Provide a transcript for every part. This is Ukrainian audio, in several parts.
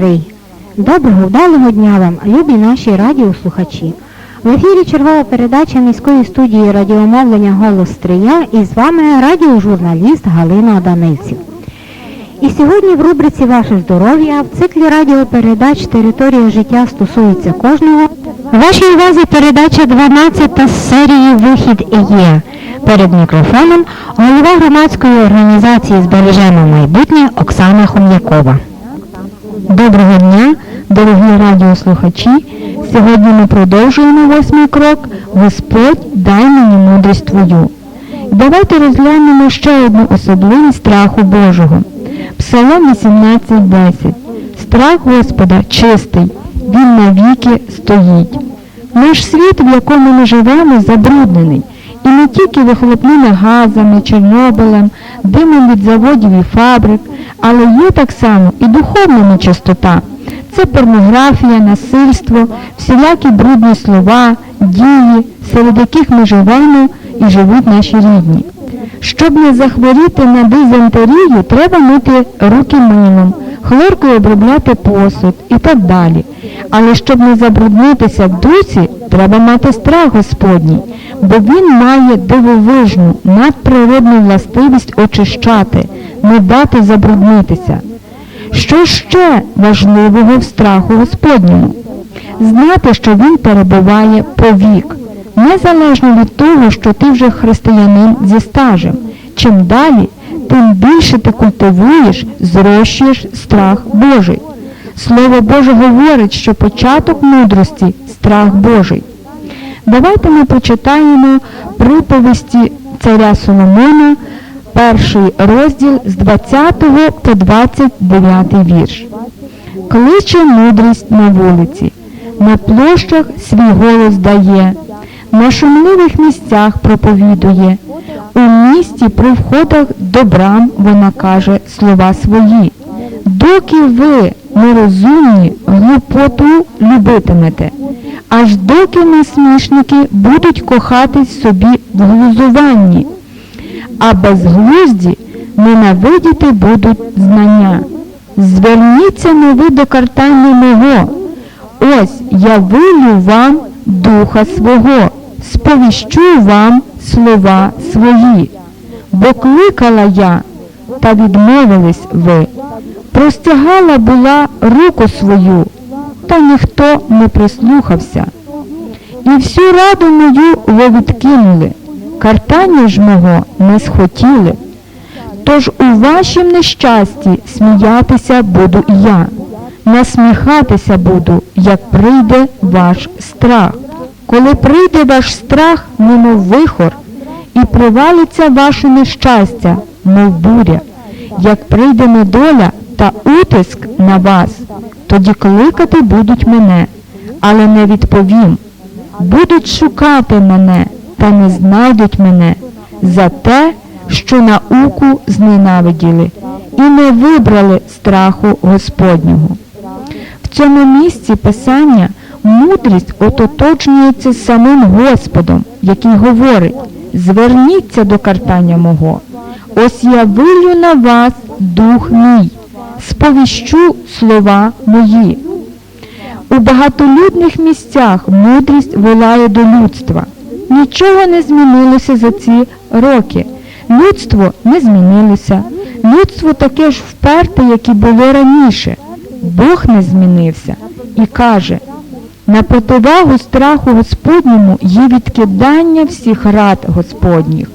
Стрий. Доброго вдалого дня вам, любі наші радіослухачі. В ефірі чергова передача міської студії радіомовлення Голос Стрия і з вами радіожурналіст Галина Адамильців. І сьогодні в рубриці Ваше здоров'я в циклі радіопередач Територія життя стосується кожного. Вашій увазі передача 12 з серії Вихід є. Перед мікрофоном голова громадської організації Збережемо майбутнє Оксана Хом'якова. Доброго дня, дорогі радіослухачі. Сьогодні ми продовжуємо восьмий крок Господь дай мені мудрість твою. Давайте розглянемо ще одну особливість страху Божого. Псалом 18.10. Страх Господа чистий, він навіки стоїть. Наш світ, в якому ми живемо, забруднений. І не тільки вихлопними газами, Чорнобилем, димом від заводів і фабрик, але є так само і духовна нечистота. Це порнографія, насильство, всілякі брудні слова, дії, серед яких ми живемо і живуть наші рідні. Щоб не захворіти на дизентерію, треба мити руки милом, хлоркою обробляти посуд і так далі. Але щоб не забруднитися в дусі, треба мати страх Господній, бо він має дивовижну, надприродну властивість очищати, не дати забруднитися. Що ще важливого в страху Господньому? Знати, що він перебуває повік, незалежно від того, що ти вже християнин зі стажем. Чим далі, тим більше ти культивуєш, зрощуєш страх Божий. Слово Боже говорить, що початок мудрості страх Божий. Давайте ми прочитаємо приповісті царя Соломона, перший розділ з 20 по 29 вірш. Кличе мудрість на вулиці, на площах свій голос дає, на шумливих місцях проповідує, у місті при входах до брам вона каже слова свої. Доки ви, нерозумні, глупоту любитимете, аж доки насмішники будуть кохатись собі в глузуванні, а безглузді ненавидіти будуть знання. Зверніться на ви до картання мого. Ось я вилю вам духа свого, сповіщу вам слова свої. Бо кликала я, та відмовились ви. Простягала була руку свою, та ніхто не прислухався. І всю раду мою ви відкинули, картання ж мого не схотіли. Тож у вашім нещасті сміятися буду і я, насміхатися буду, як прийде ваш страх. Коли прийде ваш страх, немов вихор, і привалиться ваше нещастя, мов буря, як прийде недоля та утиск на вас, тоді кликати будуть мене, але не відповім. Будуть шукати мене, та не знайдуть мене за те, що науку зненавиділи і не вибрали страху Господнього. В цьому місці Писання мудрість ототожнюється з самим Господом, який говорить, зверніться до картання мого. Ось я вилю на вас дух мій, сповіщу слова мої. У багатолюдних місцях мудрість волає до людства. Нічого не змінилося за ці роки. Людство не змінилося. Людство таке ж вперте, як і було раніше. Бог не змінився і каже, на противагу страху Господньому є відкидання всіх рад Господніх,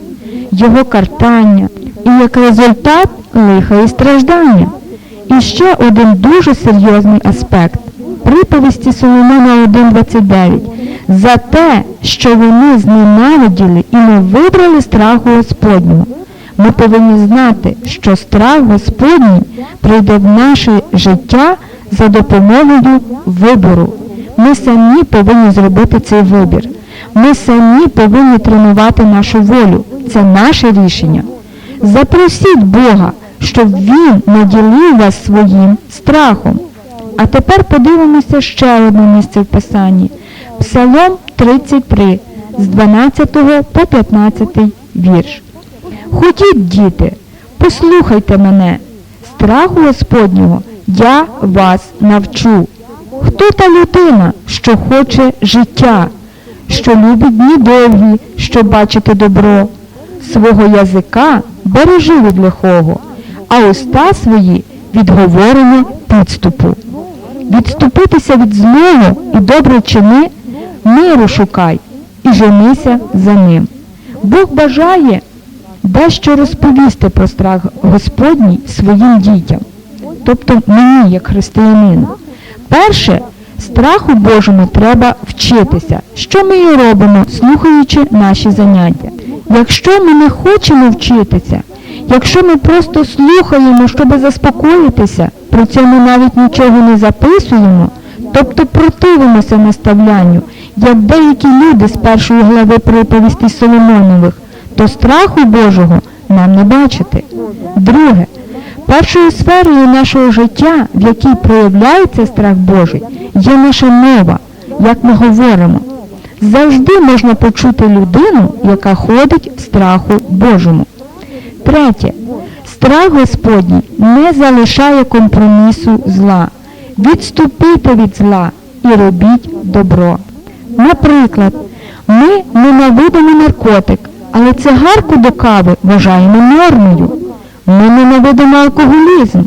його картання і як результат лиха і страждання. І ще один дуже серйозний аспект приповісті Соломона 1.29 за те, що вони зненавиділи і не вибрали страху Господнього. Ми повинні знати, що страх Господній прийде в наше життя за допомогою вибору. Ми самі повинні зробити цей вибір. Ми самі повинні тренувати нашу волю. Це наше рішення. Запросіть Бога, щоб Він наділив вас своїм страхом. А тепер подивимося ще одне місце в Писанні. Псалом 33 з 12 по 15 вірш. Ходіть, діти, послухайте мене, страху Господнього Я вас навчу. Хто та людина, що хоче життя, що любить дні довгі, щоб бачити добро? Свого язика бережи від лихого, а уста свої від говорення підступу. Відступитися від злого і добре чини, миру шукай і женися за ним. Бог бажає дещо розповісти про страх Господній своїм дітям, тобто мені, як християнину. Перше, страху Божому треба вчитися, що ми і робимо, слухаючи наші заняття. Якщо ми не хочемо вчитися, якщо ми просто слухаємо, щоб заспокоїтися, при цьому навіть нічого не записуємо, тобто противимося наставлянню, як деякі люди з першої глави приповісті Соломонових, то страху Божого нам не бачити. Друге, першою сферою нашого життя, в якій проявляється страх Божий, є наша мова, як ми говоримо. Завжди можна почути людину, яка ходить в страху Божому. Третє. Страх Господній не залишає компромісу зла. Відступите від зла і робіть добро. Наприклад, ми ненавидимо наркотик, але цигарку до кави вважаємо нормою. Ми ненавидимо алкоголізм,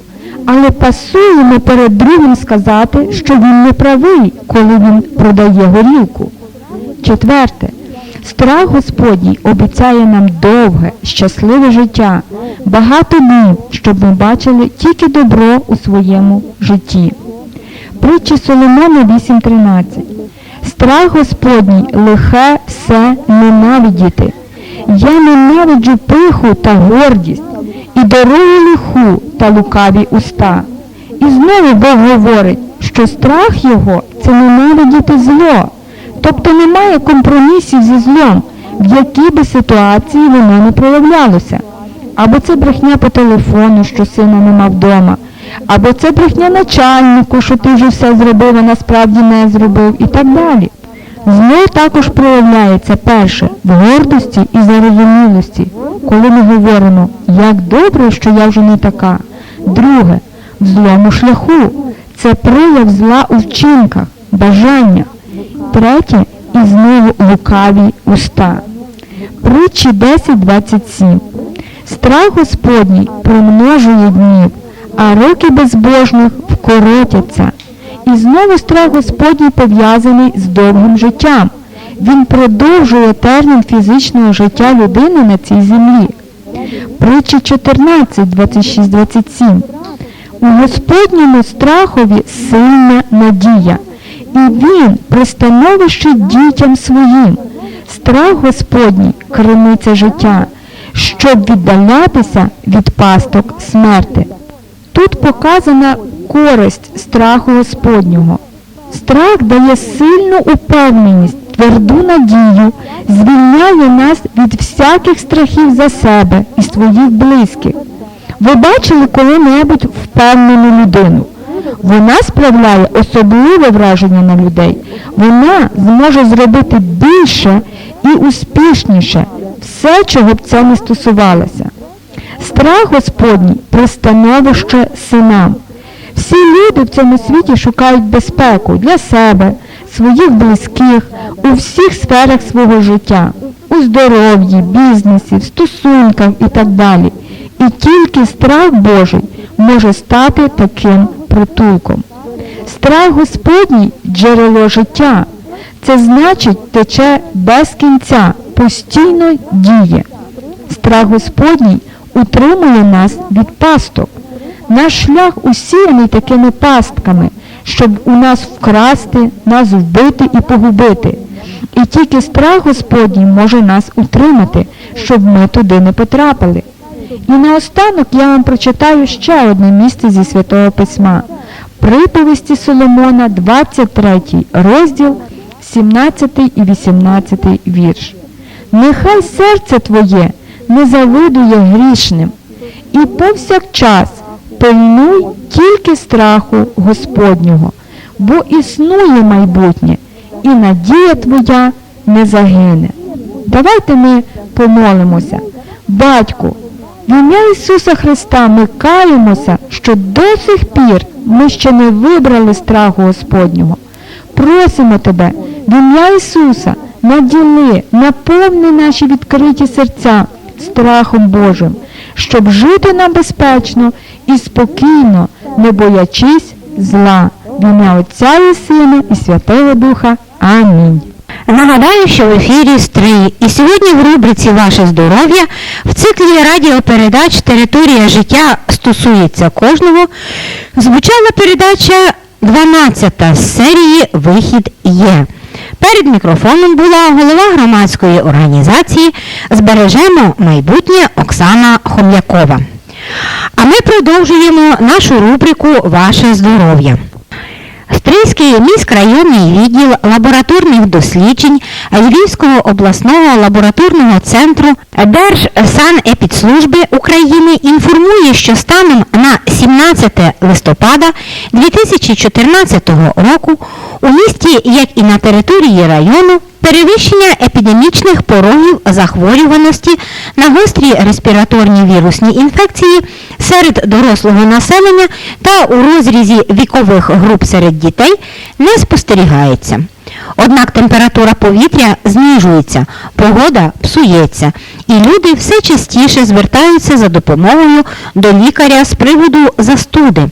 але пасуємо перед другим сказати, що він не правий, коли він продає горілку. Четверте. Страх Господній обіцяє нам довге, щасливе життя, багато днів, щоб ми бачили тільки добро у своєму житті. Притчі Соломона 8.13. Страх Господній лихе все ненавидіти. Я ненавиджу пиху та гордість, і дорогу лиху та лукаві уста. І знову Бог говорить, що страх його це ненавидіти зло. Тобто немає компромісів зі злом, в якій би ситуації воно не проявлялося. Або це брехня по телефону, що сина нема вдома, або це брехня начальнику, що ти вже все зробив, а насправді не зробив, і так далі. Зло також проявляється перше в гордості і зарозумілості, коли ми говоримо, як добре, що я вже не така. Друге, в злому шляху це прояв зла у вчинках, бажаннях. Третє і знову лукаві уста. Притчі 10.27. Страх Господній примножує днів, а роки безбожних вкоротяться. І знову страх Господній пов'язаний з довгим життям. Він продовжує термін фізичного життя людини на цій землі. Притчі 14, 26, 27. У Господньому страхові сильна надія, і він пристановище дітям своїм. Страх Господній криниця життя, щоб віддалятися від пасток смерти. Тут показана користь страху Господнього. Страх дає сильну упевненість, тверду надію, звільняє нас від всяких страхів за себе і своїх близьких. Ви бачили коли-небудь впевнену людину? Вона справляє особливе враження на людей. Вона зможе зробити більше і успішніше все, чого б це не стосувалося. Страх Господній пристановище синам. Всі люди в цьому світі шукають безпеку для себе, своїх близьких, у всіх сферах свого життя, у здоров'ї, бізнесі, в стосунках і так далі. І тільки страх Божий може стати таким притулком. Страх Господній джерело життя. Це значить тече без кінця, постійно діє. Страх Господній утримує нас від пасток. Наш шлях усіяний такими пастками, щоб у нас вкрасти, нас вбити і погубити. І тільки страх Господній може нас утримати, щоб ми туди не потрапили. І наостанок я вам прочитаю ще одне місце зі Святого Письма. Приповісті Соломона, 23 розділ, 17 і 18 вірш. Нехай серце твоє не завидує грішним, і повсякчас пильнуй тільки страху Господнього, бо існує майбутнє, і надія твоя не загине. Давайте ми помолимося. Батьку, в ім'я Ісуса Христа ми каємося, що до сих пір ми ще не вибрали страху Господнього. Просимо тебе, в ім'я Ісуса, наділи, наповни наші відкриті серця страхом Божим, щоб жити нам безпечно і спокійно, не боячись зла. В ім'я Отця і Сина і Святого Духа. Амінь. Нагадаю, що в ефірі Стрий. І сьогодні в рубриці Ваше здоров'я в циклі радіопередач Територія життя стосується кожного. Звучала передача 12 з серії Вихід є. Перед мікрофоном була голова громадської організації Збережемо майбутнє Оксана Хом'якова. А ми продовжуємо нашу рубрику Ваше здоров'я. Стрийський міськрайонний відділ лабораторних досліджень Львівського обласного лабораторного центру Держсанепідслужби України інформує, що станом на 17 листопада 2014 року у місті, як і на території району, перевищення епідемічних порогів захворюваності на гострі респіраторні вірусні інфекції серед дорослого населення та у розрізі вікових груп серед дітей не спостерігається. Однак температура повітря знижується, погода псується, і люди все частіше звертаються за допомогою до лікаря з приводу застуди.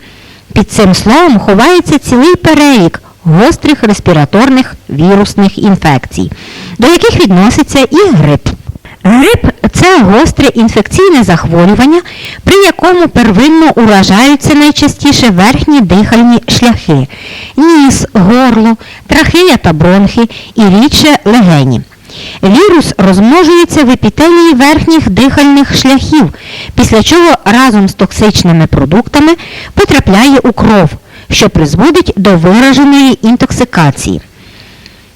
Під цим словом ховається цілий перелік гострих респіраторних вірусних інфекцій, до яких відноситься і грип. Грип це гостре інфекційне захворювання, при якому первинно уражаються найчастіше верхні дихальні шляхи ніс, горло, трахея та бронхи і рідше легені. Вірус розмножується в епітелії верхніх дихальних шляхів, після чого разом з токсичними продуктами потрапляє у кров, що призводить до вираженої інтоксикації.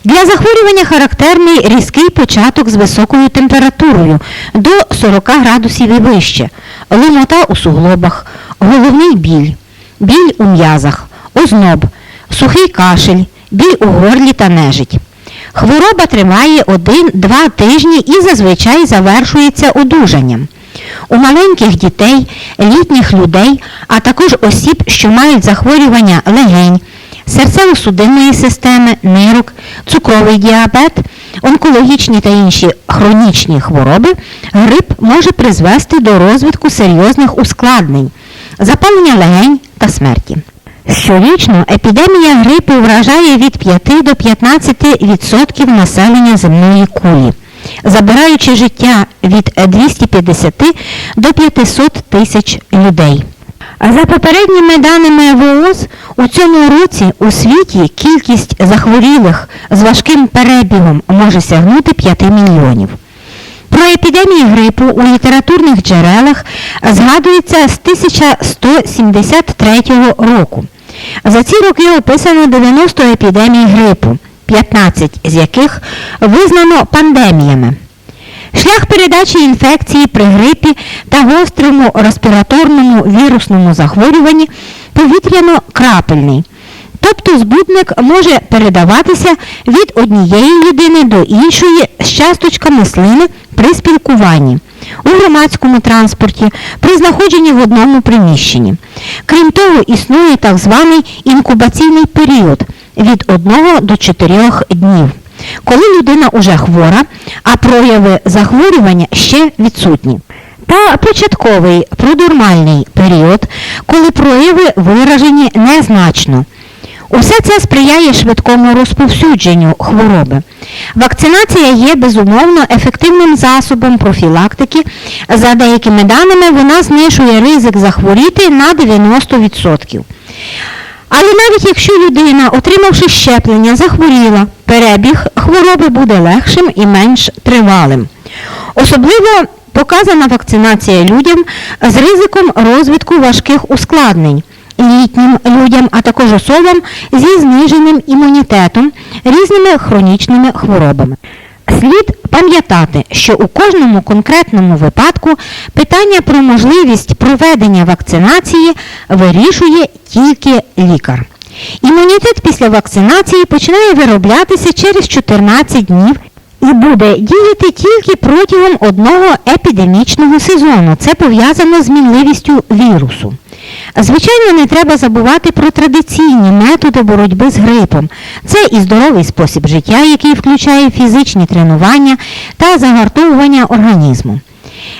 Для захворювання характерний різкий початок з високою температурою до 40 градусів і вище, ломота у суглобах, головний біль, біль у м'язах, озноб, сухий кашель, біль у горлі та нежить. Хвороба триває 1-2 тижні і зазвичай завершується одужанням. У маленьких дітей, літніх людей, а також осіб, що мають захворювання легень, серцево-судинної системи, нирок, цукровий діабет, онкологічні та інші хронічні хвороби, грип може призвести до розвитку серйозних ускладнень, запалення легень та смерті. Щорічно епідемія грипу вражає від 5 до 15% населення земної кулі, забираючи життя від 250 до 500 тисяч людей. За попередніми даними ВООЗ, у цьому році у світі кількість захворілих з важким перебігом може сягнути 5 мільйонів. Про епідемію грипу у літературних джерелах згадується з 1173 року. За ці роки описано 90 епідемій грипу, 15 з яких визнано пандеміями. Шлях передачі інфекції при грипі та гострому респіраторному вірусному захворюванні повітряно-крапельний. Тобто збудник може передаватися від однієї людини до іншої з часточками слини при спілкуванні, у громадському транспорті, при знаходженні в одному приміщенні. Крім того, існує так званий інкубаційний період від 1 до 4 днів коли людина уже хвора, а прояви захворювання ще відсутні. Та початковий продурмальний період, коли прояви виражені незначно. Усе це сприяє швидкому розповсюдженню хвороби. Вакцинація є безумовно ефективним засобом профілактики. За деякими даними, вона знижує ризик захворіти на 90%. Але навіть якщо людина, отримавши щеплення, захворіла, перебіг хвороби буде легшим і менш тривалим. Особливо показана вакцинація людям з ризиком розвитку важких ускладнень, літнім людям, а також особам зі зниженим імунітетом, різними хронічними хворобами. Слід пам'ятати, що у кожному конкретному випадку питання про можливість проведення вакцинації вирішує тільки лікар. Імунітет після вакцинації починає вироблятися через 14 днів і буде діяти тільки протягом одного епідемічного сезону. Це пов'язано з мінливістю вірусу. Звичайно, не треба забувати про традиційні методи боротьби з грипом. Це і здоровий спосіб життя, який включає фізичні тренування та загартовування організму.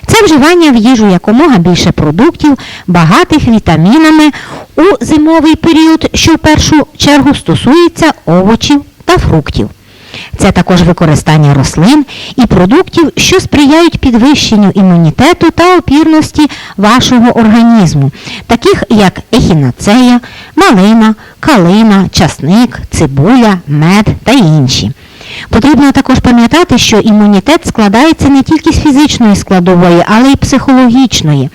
Це вживання в їжу якомога більше продуктів, багатих вітамінами у зимовий період, що в першу чергу стосується овочів та фруктів. Це також використання рослин і продуктів, що сприяють підвищенню імунітету та опірності вашого організму, таких як ехінацея, малина, калина, часник, цибуля, мед та інші. Потрібно також пам'ятати, що імунітет складається не тільки з фізичної складової, але й психологічної.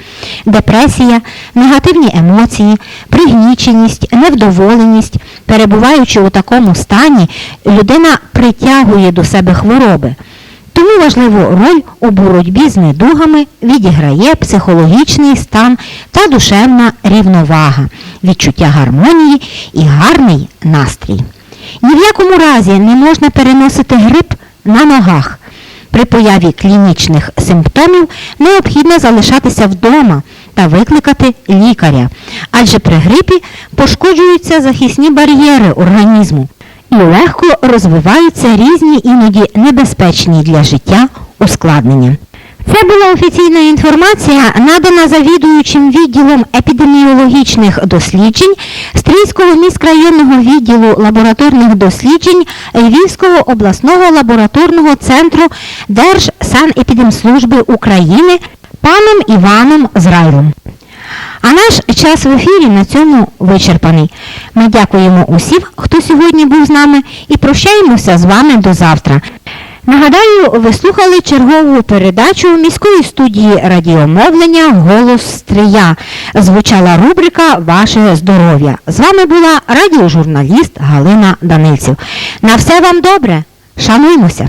Депресія, негативні емоції, пригніченість, невдоволеність. Перебуваючи у такому стані, людина притягує до себе хвороби. Тому важливу роль у боротьбі з недугами відіграє психологічний стан та душевна рівновага, відчуття гармонії і гарний настрій. Ні в якому разі не можна переносити грип на ногах. При появі клінічних симптомів необхідно залишатися вдома та викликати лікаря, адже при грипі пошкоджуються захисні бар'єри організму і легко розвиваються різні іноді небезпечні для життя ускладнення. Це була офіційна інформація, надана завідуючим відділом епідеміологічних досліджень Стрийського міськрайонного відділу лабораторних досліджень Львівського обласного лабораторного центру Держсанепідемслужби України паном Іваном Зрайлом. А наш час в ефірі на цьому вичерпаний. Ми дякуємо усім, хто сьогодні був з нами, і прощаємося з вами до завтра. Нагадаю, ви слухали чергову передачу міської студії радіомовлення Голос Стрия. Звучала рубрика Ваше здоров'я. З вами була радіожурналіст Галина Данильців. На все вам добре. Шануймося!